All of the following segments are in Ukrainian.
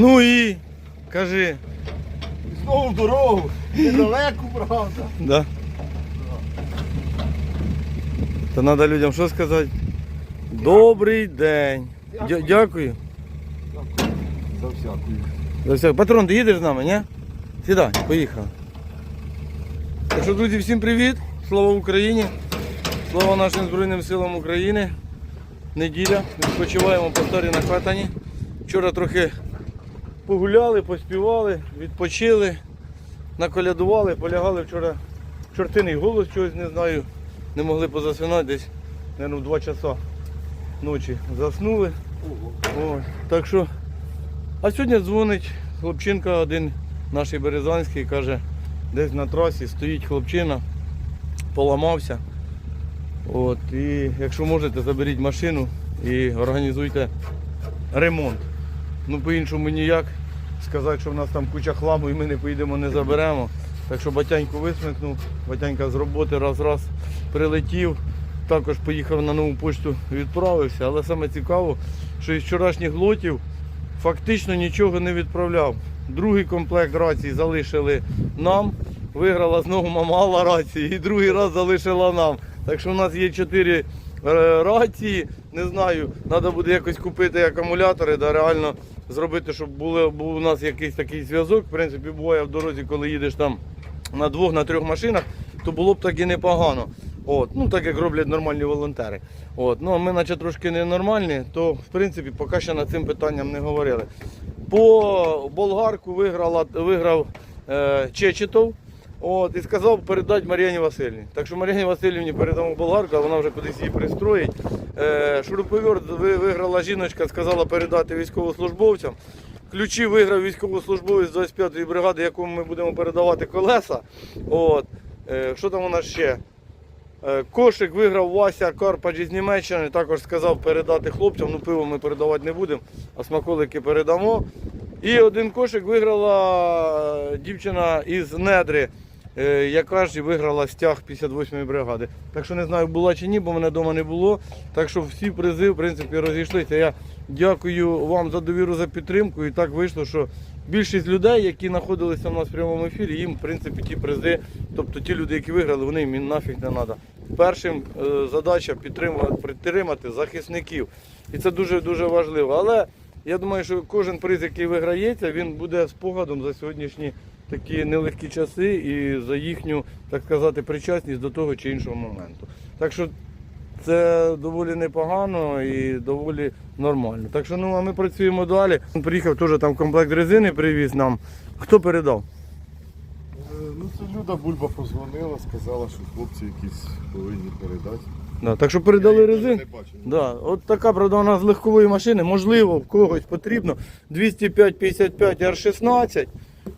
Ну і кажи. Знову в дорогу. Недалеко, правда. Да. То треба людям що сказати? Добрий день. Дя- Дякую. За всякою. За все. Патрон, ти їдеш з нами, ні? Сідай, поїхав. Так що, друзі, всім привіт. Слава Україні. Слава нашим Збройним силам України. Неділя. Відпочиваємо по старі накатані. Вчора трохи погуляли, поспівали, відпочили, наколядували, полягали вчора. Чортиний голос чогось не знаю. Не могли позасинати десь, мабуть, в 2 часа ночі заснули. Ось. Так що а сьогодні дзвонить хлопчинка один, наш Березанський, каже, десь на трасі стоїть хлопчина, поламався. От, і якщо можете, заберіть машину і організуйте ремонт. Ну по-іншому ніяк. Сказати, що в нас там куча хламу і ми не поїдемо, не заберемо. Так що батяньку висмикнув, батянька з роботи раз-раз прилетів. Також поїхав на нову почту, відправився. Але саме цікаво, що із вчорашніх лотів фактично нічого не відправляв. Другий комплект рацій залишили нам. Виграла знову мамала рації і другий раз залишила нам. Так що в нас є чотири е, рації. Не знаю, треба буде якось купити акумулятори, да реально зробити, щоб було, був у нас якийсь такий зв'язок. В принципі, буває в дорозі, коли їдеш там на двох, на трьох машинах, то було б так і непогано. От, ну так як роблять нормальні волонтери. От, ну а ми наче трошки ненормальні, то в принципі поки ще над цим питанням не говорили. По болгарку виграла, виграв е, Чечетов. От, і сказав передати Мар'яні Васильівні. Так що Мар'яні Васильівні передамо болгарку, а вона вже кудись її пристроїть. Е, шуруповерт виграла жіночка, сказала передати військовослужбовцям. Ключі виграв військовослужбовець 25-ї бригади, якому ми будемо передавати колеса. От. Е, що там у нас ще? Е, Кошик виграв Вася Карпач із Німеччини, також сказав передати хлопцям, ну пиво ми передавати не будемо, а смаколики передамо. І один кошик виграла е, дівчина із Недри, яка ж виграла стяг 58-ї бригади. Так що не знаю, була чи ні, бо мене вдома не було. Так що всі призи в принципі розійшлися. Я дякую вам за довіру, за підтримку. І так вийшло, що більшість людей, які знаходилися в нас в прямому ефірі, їм в принципі ті призи, тобто ті люди, які виграли, вони їм нафіг не треба. Першим е, задача підтримувати, підтримати захисників. І це дуже дуже важливо. Але я думаю, що кожен приз, який виграється, він буде спогадом за сьогоднішні такі нелегкі часи і за їхню, так сказати, причасність до того чи іншого моменту. Так що це доволі непогано і доволі нормально. Так що ну а ми працюємо далі. Він Приїхав теж там комплект резини, привіз нам. Хто передав? Е, Ну це Люда Бульба позвонила, сказала, що хлопці якісь повинні передати. Да, так що передали резину. бачив. Да, от така правда у нас з легкової машини, можливо, в когось потрібно 205-55 R16.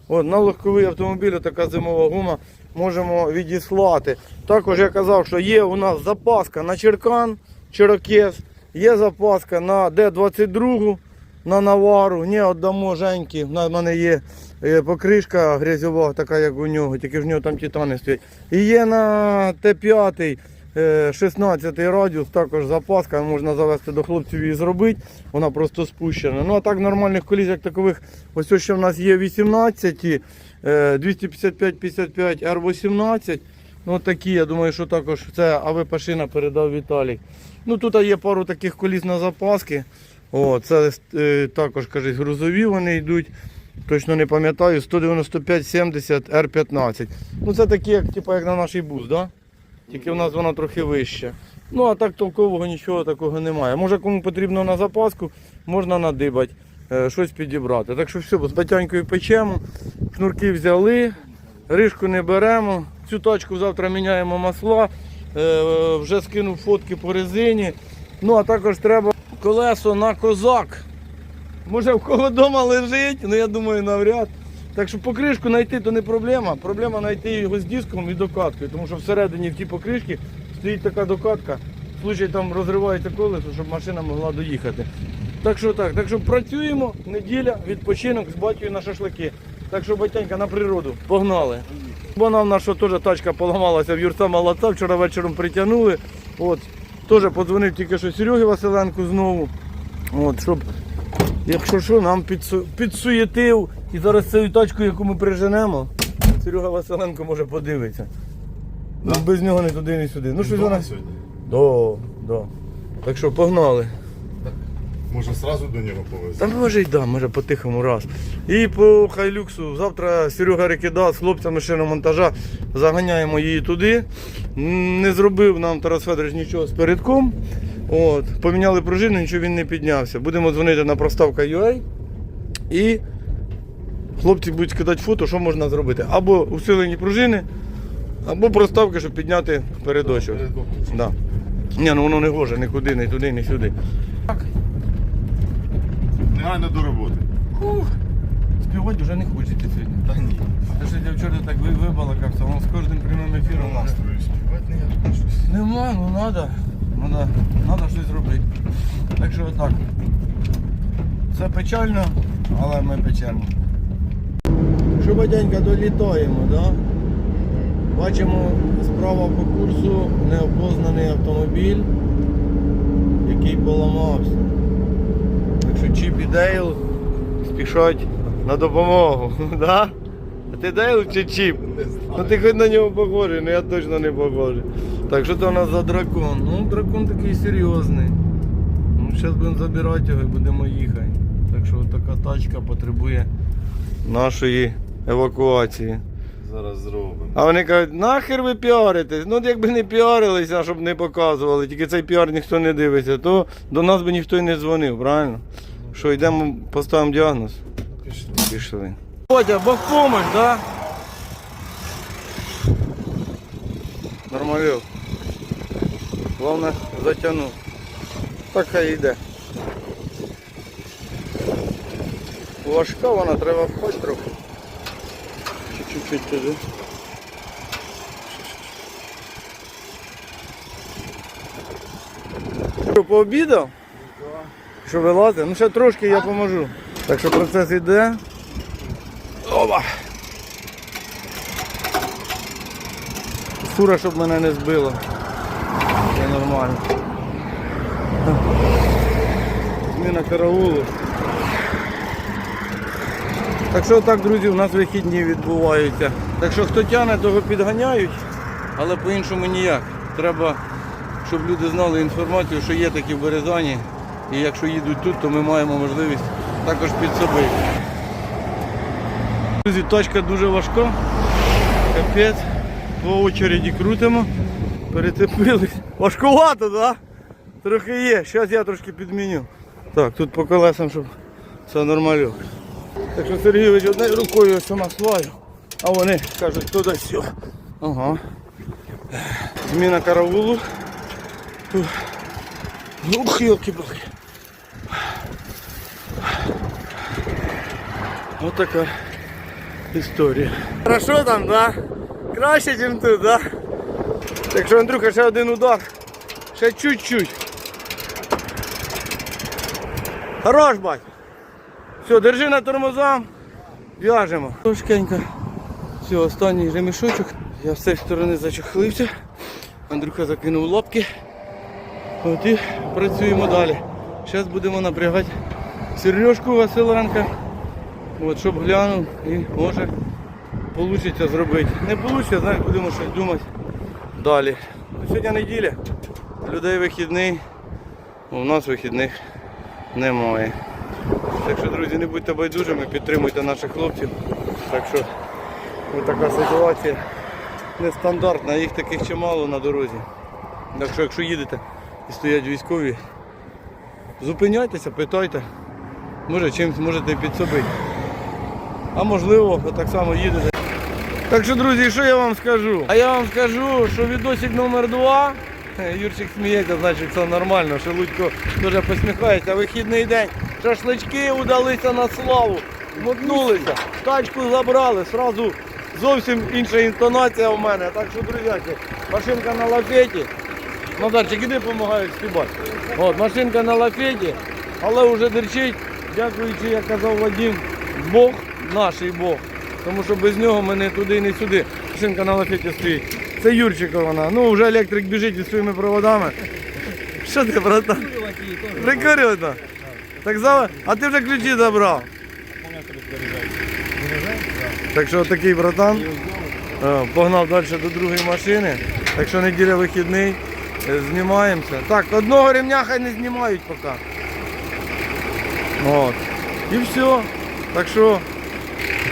От, на легковий автомобіль така зимова гума можемо відіслати. Також я казав, що є у нас запаска на Черкан, Черокес, є запаска на Д-22, на Навару. Ні, отдамо Женьки. В мене є е, покришка грязьова, така як у нього, тільки в нього там титани стоять. І є на Т-5 е, 16 радіус, також запаска, можна завести до хлопців і зробити. Вона просто спущена. Ну а так нормальних коліс, як такових, ось що в нас є 18, е, 255-55 R18. Ну такі, я думаю, що також це АВ Пашина передав Віталій. Ну тут є пару таких коліс на запаски. О, це е, також кажуть, грузові вони йдуть. Точно не пам'ятаю, 195-70 R15. Ну це такі, як, типу, як на нашій бус, да? Тільки в нас вона трохи вища. Ну а так толкового нічого такого немає. Може кому потрібно на запаску, можна надибати, е, щось підібрати. Так що все, з батянькою печемо, шнурки взяли, рижку не беремо. Цю тачку завтра міняємо масла, е, вже скинув фотки по резині. Ну а також треба колесо на козак. Може в кого вдома лежить, ну я думаю навряд. Так що покришку знайти то не проблема. Проблема знайти його з диском і докаткою, тому що всередині в тій покришці стоїть така докатка. В случай там розривається колесо, щоб машина могла доїхати. Так що так, так що працюємо, неділя, відпочинок з батькою на шашлики. Так що батянька на природу. Погнали. Вона в наша теж тачка поламалася в Юрца молодця, вчора вечором притягнули. От, теж подзвонив тільки що Серегі Василенку знову. От, щоб Якщо що, нам підсу... підсуєтив і зараз цю тачку, яку ми приженемо, Серега Василенко може подивитися. Ну, без нього не туди, не сюди. Ну щось вона. сьогодні? Да, да. Так що погнали. Може зразу до нього повезти? Та може й да, може по-тихому раз. І по хайлюксу завтра Серега Рекіда з хлопцями шиномонтажа заганяємо її туди. Не зробив нам Тарас Федорович нічого з передком. От, поміняли пружину, нічого він не піднявся. Будемо дзвонити на проставка UA і хлопці будуть кидати фото, що можна зробити. Або усилені пружини, або проставки, щоб підняти передочок. Да. Ні, ну воно не гоже нікуди, ні туди, ні сюди. Так. Негайно до роботи. Співати вже не хочеться сьогодні. Та ні. Те, що я вчора так ви- вибалакався, воно з кожним прямим ефіром. Настрою співати не я щось. Нема, ну надо. Надо, надо щось робити. Так що отак. Це печально, але ми печемо. Що батянька долітаємо, да? Бачимо справа по курсу неопознаний автомобіль, який поламався. Так що Чіп і Дейл спішать на допомогу. Да? Ти Дейл чи Чіп? Ну ти хоч на нього похожий, але я точно не похожий. Так, що це у нас за дракон? Ну, дракон такий серйозний. Ну, зараз будемо забирати його і будемо їхати. Так що така тачка потребує нашої евакуації. Зараз зробимо. А вони кажуть, нахер ви піаритесь? Ну якби не піарилися, щоб не показували, тільки цей піар ніхто не дивиться, то до нас би ніхто й не дзвонив, правильно? Що йдемо, поставимо діагноз? Пішли. Пішли. Водя, Бог помощь, да? Нормальок. Главное затягнув. Так хай йде. Важка вона, треба входь трохи. Чуть-чуть туди. Що, пообідав? Що вилазить? Ну ще трошки я поможу. Так що процес йде. Опа! Фура, щоб мене не збило. Це нормально. Зміна караулу. Так що так, друзі, у нас вихідні відбуваються. Так що хто тяне, того підганяють, але по-іншому ніяк. Треба, щоб люди знали інформацію, що є такі в Березані. І якщо їдуть тут, то ми маємо можливість також підсобити. Друзі, тачка дуже важка. Капець. По очереді крутимо. Перецепились. Важкувато, так? Да? Трохи є. Зараз я трошки підміню. Так, тут по колесам, щоб все нормально. Так що Сергійович однією рукою сама сваю, а вони кажуть туди сьо. Ага. Зміна караулу. Ух. Ух, йолки-палки. Ось така історія. Хорошо там, да? Краще, ніж тут, да? Так що, Андрюха, ще один удар. Ще чуть-чуть. Хорош, бать. Все, держи на тормоза. В'яжемо. Трошкенько. Все, останній ремішочок. Я з цієї сторони зачохлився. Андрюха закинув лапки. От і працюємо далі. Зараз будемо напрягати Сережку Василенка. От, щоб глянув і може вийде зробити. Не вийде, знаєш, будемо щось думати далі. Ну, Сьогодні неділя, людей вихідний, у нас вихідних немає. Так що, друзі, не будьте байдужими, підтримуйте наших хлопців. Так що така ситуація нестандартна, їх таких чимало на дорозі. Так що, якщо їдете і стоять військові, зупиняйтеся, питайте. Може чимось можете підсобити. А можливо, так само їдете. Так що, друзі, що я вам скажу? А я вам скажу, що відосик номер два. Е, Юрчик сміється, значить все нормально. Шелудько дуже посміхається. Вихідний день. Шашлички удалися на славу. Мотнулися, тачку забрали, сразу зовсім інша інтонація у мене. Так що, друзяки, машинка на лафеті. Назарчик, іди допомагаю співати. От, машинка на лафеті, але вже дерчить, дякуючи, як казав Вадим, Бог, наш Бог. Тому що без нього ми не туди, не сюди. Машинка на лафеті стоїть. Це Юрчика вона. Ну, вже електрик біжить із своїми проводами. Що ти, братан? Прикурювати. Так за... А ти вже ключі забрав. Так що такий братан. Е, Погнав далі до другої машини. Так що неділя вихідний. Е, Знімаємося. Так, одного ремня хай не знімають поки. От. І все. Так що,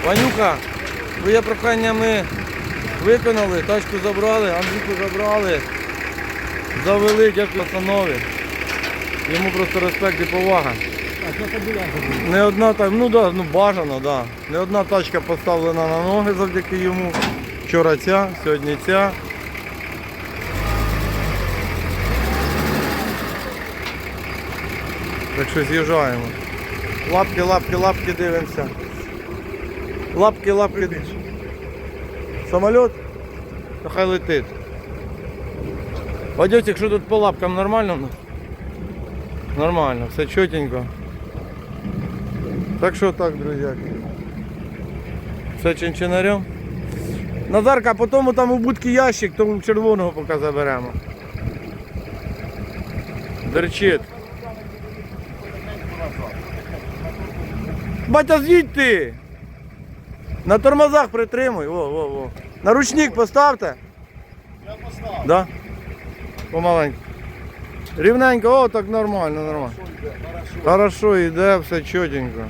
Ванюка, твоє прохання ми виконали, тачку забрали, Андрюку забрали, завели, дякую пацанові. Йому просто респект і повага. Не одна так, ну да, ну бажано, да. Не одна тачка поставлена на ноги завдяки йому. Вчора ця, сьогодні ця. Так що з'їжджаємо. Лапки, лапки, лапки дивимося. Лапки, лапки. Самоліт? То хай летить. Вадьотик, що тут по лапкам нормально? Нормально, все чотенько. Так що так, друзяки. Все чинчинарем. Назарка, а потім там у будки ящик, тому червоного поки заберемо. Дерчить. Батя, з'їдь ти! На тормозах притримуй. Во, во, во. На ручник поставте. Я поставив. Да? Помаленьку. Рівненько, о, так нормально, нормально. Хорошо, йде, все чотенько.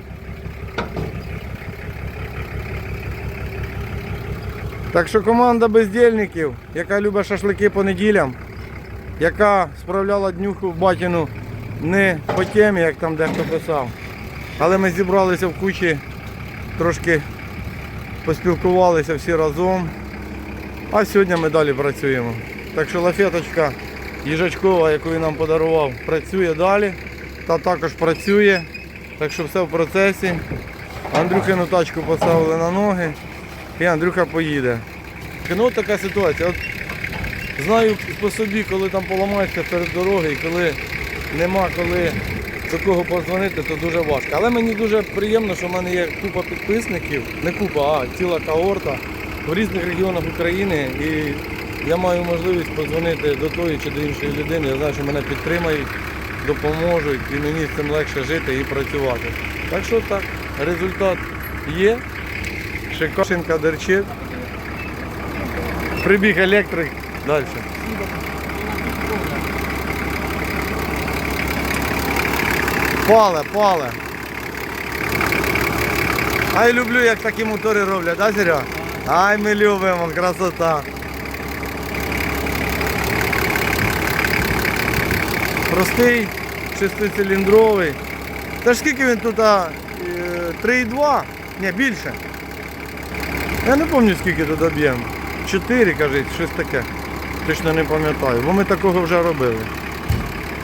Так що команда бездільників, яка любить шашлики по неділям, яка справляла днюху в батіну не по темі, як там дехто писав. Але ми зібралися в кучі, трошки поспілкувалися всі разом. А сьогодні ми далі працюємо. Так що лафеточка їжачкова, яку він нам подарував, працює далі. Та також працює. Так що все в процесі. Андрюхину тачку поставили на ноги і Андрюха поїде. Ну така ситуація. От знаю по собі, коли там поламаєшся перед дорогою, коли нема коли до кого подзвонити, то дуже важко. Але мені дуже приємно, що в мене є купа підписників, не купа, а ціла когорта в різних регіонах України. І я маю можливість подзвонити до тої чи до іншої людини. Я знаю, що мене підтримають, допоможуть і мені з цим легше жити і працювати. Так що так, результат є. Шикаршинка дерчить. Прибіг електрик. Далі. Пале, пале. Ай, люблю, як такі мотори роблять, да, Серега? Ай, ми любимо, красота. Простий, шестициліндровий. Та ж скільки він тут? е, 3,2? Ні, більше. Я не пам'ятаю скільки тут об'єм. 4, кажуть, щось таке. Точно не пам'ятаю, бо ми такого вже робили.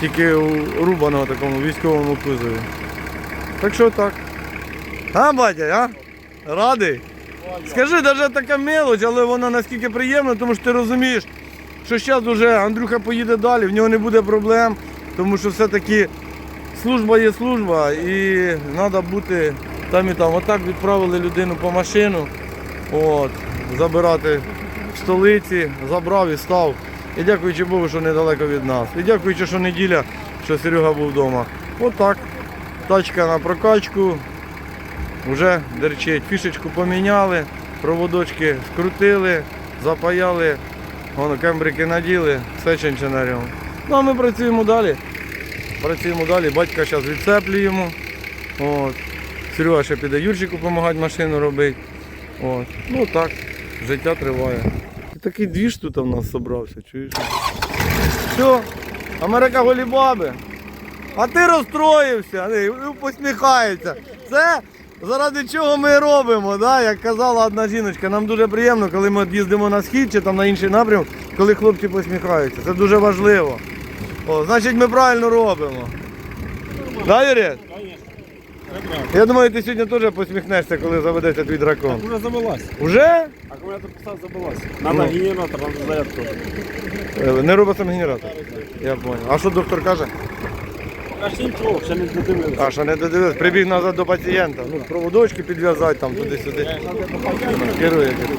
Тільки у рубаного такому військовому кузові. Так що так. А, батя, а? Радий? Скажи, навіть така мелоч, але вона наскільки приємна, тому що ти розумієш, що зараз вже Андрюха поїде далі, в нього не буде проблем, тому що все-таки служба є служба і треба бути там і там. Отак відправили людину по машину, от, забирати в столиці, забрав і став. І дякуючи Богу, що недалеко від нас. І дякуючи, що неділя, що Серега був вдома. Отак. Тачка на прокачку. Вже дерчить. Фішечку поміняли, проводочки скрутили, запаяли, воно кембрики наділи, все чинчинарем. Ну а ми працюємо далі. Працюємо далі, батька зараз відцеплюємо. От. Серега ще піде Юрчику допомагати машину робити. От. Ну так, життя триває. Такий двіж тут в нас зібрався, чуєш? Все, Америка голі баби. А ти розстроївся, посміхається. Це заради чого ми робимо, да? як казала одна жіночка. Нам дуже приємно, коли ми їздимо на схід чи там на інший напрям, коли хлопці посміхаються. Це дуже важливо. О, значить ми правильно робимо. Да, Юрій? Я думаю, ти сьогодні теж посміхнешся, коли заведеться твій дракон. Уже завелась. Уже? Аккумулятор писав, забылась. Надо Ну. генератор, надо зарядку. Е, Не робить сам генератор. Я понял. А що доктор каже? Поки ще нічого, ще не додивився. А що не додивився, прибіг назад до пацієнта. Ну, проводочки підв'язати там туди-сюди. Керує, керує.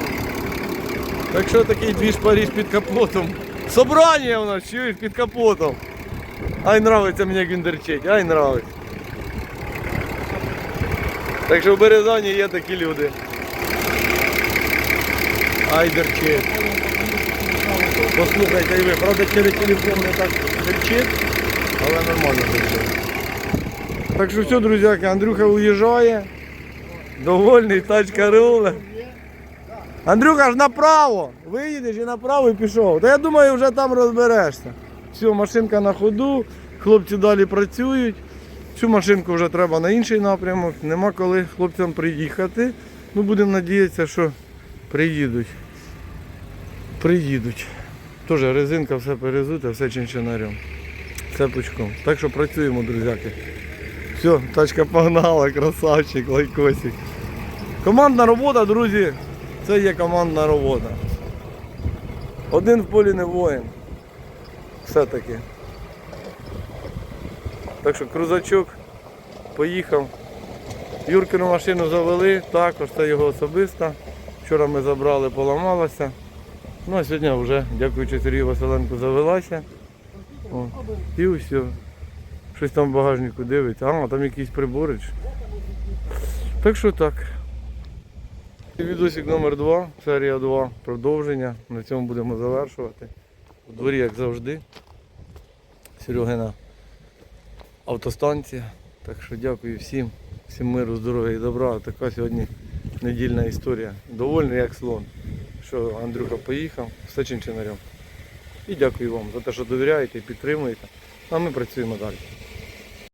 Так що такий двіж Париж під капотом. Собрання у нас, чуєш, під капотом. Ай нравиться мені як він дерчить, ай нравиться. Так що в Березані є такі люди. Айдерчі. Послухайте ви, правда через телефон не так кричить, але нормально кричить. Так що все, друзяки, Андрюха уїжджає. Довольний, тачка руле. Андрюха ж направо. Виїдеш і направо і пішов. Та я думаю, вже там розберешся. Все, машинка на ходу, хлопці далі працюють. Цю машинку вже треба на інший напрямок. Нема коли хлопцям приїхати. Ну, будемо надіятися, що приїдуть. Приїдуть. Теж резинка все перезута, все чинчинарем. Все пучком. Так що працюємо, друзяки. Все, тачка погнала, красавчик, лайкосик. Командна робота, друзі, це є командна робота. Один в полі не воїн. Все-таки. Так що крузачок поїхав. Юркину машину завели, також це його особиста. Вчора ми забрали, поламалася. Ну а сьогодні вже, дякуючи Сергію Василенку, завелася. О, і все. Щось там в багажнику дивиться. А, там якісь прибори. чи? Так що так. Відосик номер 2, серія 2, продовження. На цьому будемо завершувати. У дворі, як завжди. Серегина автостанція. Так що дякую всім, всім миру, здоров'я і добра. Така сьогодні недільна історія. Довольний як слон, що Андрюха поїхав, все чинчинарем. І дякую вам за те, що довіряєте і підтримуєте. А ми працюємо далі.